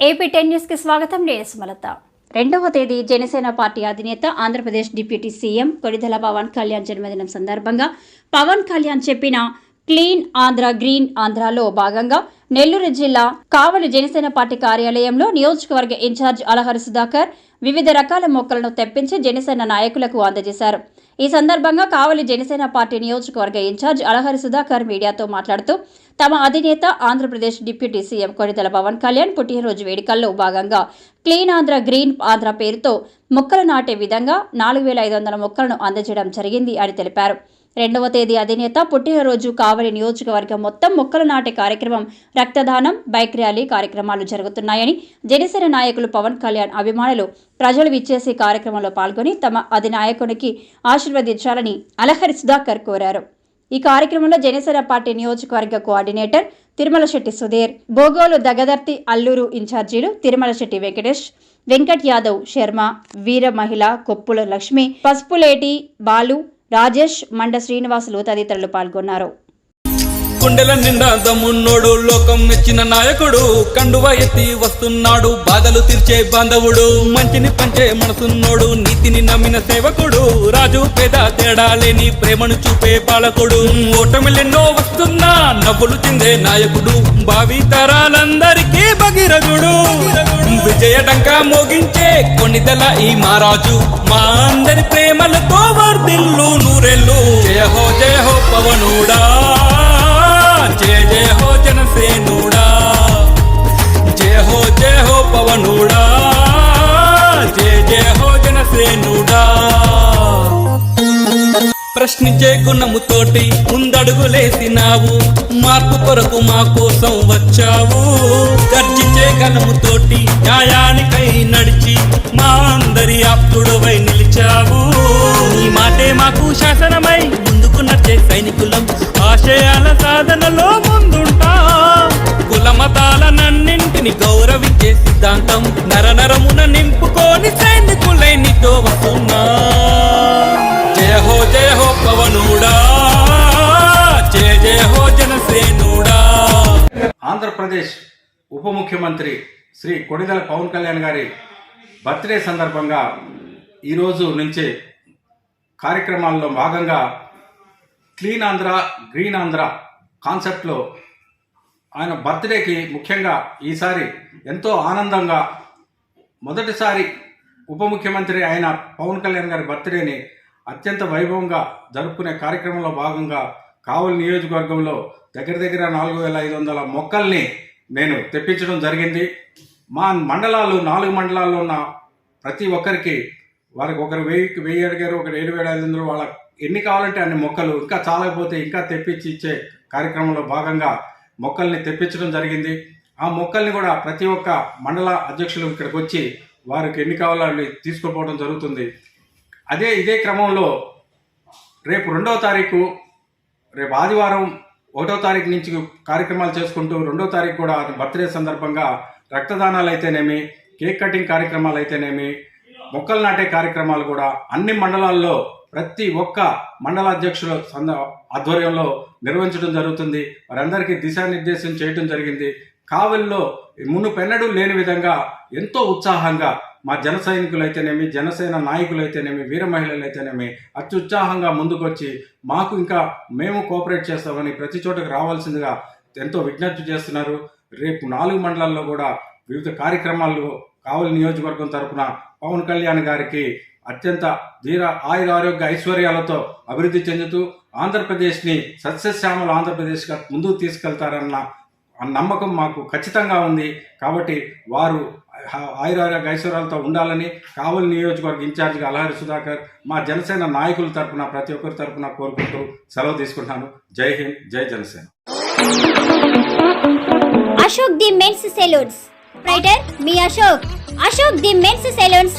AP ten న్యూస్కి స్వాగతం. నేను సుమలత. రెండవ తేదీ జనసేన పార్టీ అధినేత ఆంధ్రప్రదేశ్ డిప్యూటీ సీఎం కొడిదల పవన్ కళ్యాణ్ జన్మదినం సందర్భంగా పవన్ కళ్యాణ్ చెప్పిన క్లీన్ ఆంధ్ర గ్రీన్ ఆంధ్రాలో భాగంగా నెల్లూరు జిల్లా కావలి జనసేన పార్టీ కార్యాలయంలో నియోజకవర్గ ఇన్ఛార్జ్ అలహరి సుధాకర్ వివిధ రకాల మొక్కలను తెప్పించి జనసేన నాయకులకు అందజేశారు. ఈ సందర్భంగా కావలి జనసేన పార్టీ నియోజకవర్గ ఇన్ఛార్జ్ అలహరి సుధాకర్ మీడియాతో మాట్లాడుతూ తమ అధినేత ఆంధ్రప్రదేశ్ డిప్యూటీ సీఎం కొనితల పవన్ కళ్యాణ్ పుట్టినరోజు వేడుకల్లో భాగంగా క్లీన్ ఆంధ్ర గ్రీన్ ఆంధ్ర పేరుతో మొక్కలు నాటే విధంగా నాలుగు వేల ఐదు వందల మొక్కలను అందజేయడం జరిగింది అని తెలిపారు. రెండవ తేదీ అధినేత పుట్టినరోజు కావలి నియోజకవర్గం మొత్తం మొక్కలు నాటే కార్యక్రమం రక్తదానం బైక్ ర్యాలీ కార్యక్రమాలు జరుగుతున్నాయని జనసేన నాయకులు పవన్ కళ్యాణ్ అభిమానులు ప్రజలు విచ్చేసి కార్యక్రమంలో పాల్గొని తమ అధినాయకునికి ఆశీర్వదించాలని అలహరి సుధాకర్ కోరారు. ఈ కార్యక్రమంలో జనసేన పార్టీ నియోజకవర్గ కోఆర్డినేటర్ తిరుమల శెట్టి సుధీర్ బోగోలు దగదర్తి అల్లూరు ఇన్ఛార్జీలు తిరుమల శెట్టి వెంకటేష్ వెంకట్ యాదవ్ శర్మ వీర మహిళ కొప్పుల లక్ష్మి పసుపులేటి బాలు రాజేష్ మండ శ్రీనివాసులు తదితరులు పాల్గొన్నారు. గుండెల నిండా దమ్మున్నోడు లోకం మెచ్చిన నాయకుడు కండువ ఎత్తి వస్తున్నాడు బాధలు తీర్చే బాంధవుడు మంచిని పంచే మనసున్నోడు నీతిని నమ్మిన సేవకుడు రాజు పేద తేడా లేని ప్రేమను చూపే పాలకుడు. ఓటమిలెన్నో వస్తున్నా నవ్వులు చెందే నాయకుడు భావి తరాలందరికీ భగీరథుడు విజయటంకా మోగించే కొన్నిదల ఈ మహారాజు మా అందరి ప్రేమలతో వర్దిల్లు నూరెల్లు జయ హో జయ హో పవనుడా. జయ జయ హో జనసేనుడా. జయ హో జయ హో పవనుడా. జయ జయ హో జనసేనుడా. ప్రశ్నించే గుణముతోటి ముందడుగులేసినావు మార్పు కొరకు మా కోసం వచ్చావు. గర్జించే గణముతోటి న్యాయానికై నడిచి మా అందరి ఆప్తుడవై నిలిచావు. ఈ మాటే మాకు శాసనమై ముందుకు నచ్చే సైనికులం ఆశయ సాధనలో ముందుంటా. కులమతాల మతాలనన్నింటిని గౌరవించే సిద్ధాంతం నరనరమున నింపుకొని సైనికులై నీతో వస్తున్నా జయ హో జయ హో పవనుడా. జయ జయ హో జనసేనుడా. ఆంధ్రప్రదేశ్ ఉప ముఖ్యమంత్రి శ్రీ కొడిదల పవన్ కళ్యాణ్ గారి బర్త్డే సందర్భంగా ఈరోజు నుంచి కార్యక్రమాల్లో భాగంగా క్లీన్ ఆంధ్ర గ్రీన్ ఆంధ్ర కాన్సెప్ట్లో ఆయన బర్త్డేకి ముఖ్యంగా ఈసారి ఎంతో ఆనందంగా మొదటిసారి ఉప ముఖ్యమంత్రి అయిన పవన్ కళ్యాణ్ గారి బర్త్డేని అత్యంత వైభవంగా జరుపుకునే కార్యక్రమంలో భాగంగా కావలి నియోజకవర్గంలో దగ్గర దగ్గర నాలుగు వేల ఐదు వందల మొక్కల్ని నేను తెప్పించడం జరిగింది. మా మండలాలు నాలుగు మండలాల్లో ఉన్న ప్రతి ఒక్కరికి వారికి ఒకరు వెయ్యి వెయ్యి అడిగారు ఒకరు ఏడు వేల ఐదు వందలు వాళ్ళ ఎన్ని కావాలంటే అన్ని మొక్కలు ఇంకా చాలకపోతే ఇంకా తెప్పించి ఇచ్చే కార్యక్రమంలో భాగంగా మొక్కల్ని తెప్పించడం జరిగింది. ఆ మొక్కల్ని కూడా ప్రతి ఒక్క మండల అధ్యక్షులు ఇక్కడికి వచ్చి వారికి ఎన్ని కావాలో అవి తీసుకుపోవడం జరుగుతుంది. అదే ఇదే క్రమంలో రేపు రెండవ తారీఖు రేపు ఆదివారం ఒకటో తారీఖు నుంచి కార్యక్రమాలు చేసుకుంటూ రెండో తారీఖు కూడా బర్త్డే సందర్భంగా రక్తదానాలు అయితేనేమి కేక్ కటింగ్ కార్యక్రమాలు అయితేనేమి మొక్కలు నాటే కార్యక్రమాలు కూడా అన్ని మండలాల్లో ప్రతి ఒక్క మండలాధ్యక్షుల సంద ఆధ్వర్యంలో నిర్వహించడం జరుగుతుంది. వారందరికీ దిశానిర్దేశం చేయడం జరిగింది. కావలిలో మునుపెన్నడూ లేని విధంగా ఎంతో ఉత్సాహంగా మా జన సైనికులైతేనేమి అయితేనేమి జనసేన నాయకులు అయితేనేమి వీర మహిళలు అయితేనేమి అత్యుత్సాహంగా ముందుకొచ్చి మాకు ఇంకా మేము కోఆపరేట్ చేస్తామని ప్రతి చోటకు రావాల్సిందిగా ఎంతో విజ్ఞప్తి చేస్తున్నారు. రేపు నాలుగు మండలాల్లో కూడా వివిధ కార్యక్రమాలు కావలి నియోజకవర్గం తరపున పవన్ కళ్యాణ్ గారికి అత్యంత ధీర ఆయుర ఆరోగ్య ఐశ్వర్యాలతో అభివృద్ధి చెందుతూ ఆంధ్రప్రదేశ్ని సస్యశ్యామల ఆంధ్రప్రదేశ్గా ముందుకు తీసుకెళ్తారన్న నమ్మకం మాకు ఖచ్చితంగా ఉంది. కాబట్టి వారు ఆయురారోగ్య ఐశ్వర్యాలతో ఉండాలని కావలి నియోజకవర్గ ఇన్ఛార్జిగా అలహరి సుధాకర్ మా జనసేన నాయకుల తరపున ప్రతి ఒక్కరి తరపున కోరుకుంటూ సెలవు తీసుకుంటాను జై హింద్ జై Janasena. Ashok the men's salons. Writer me Ashok. Ashok the men's salons.